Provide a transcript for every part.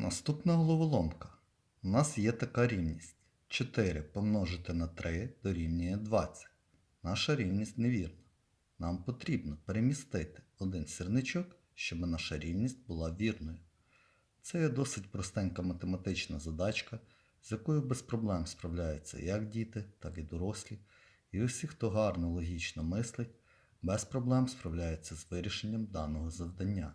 Наступна головоломка. У нас є така рівність. 4 помножити на 3 дорівнює 20. Наша рівність невірна. Нам потрібно перемістити один сірничок, щоб наша рівність була вірною. Це є досить простенька математична задачка, з якою без проблем справляються як діти, так і дорослі. І усі, хто гарно логічно мислить, без проблем справляються з вирішенням даного завдання.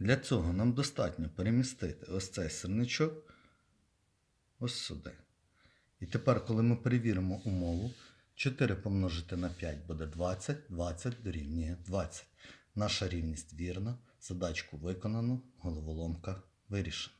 Для цього нам достатньо перемістити ось цей сирничок ось сюди. І тепер, коли ми перевіримо умову, 4 помножити на 5 буде 20, 20 дорівнює 20. Наша рівність вірна, задачку виконано, головоломка вирішена.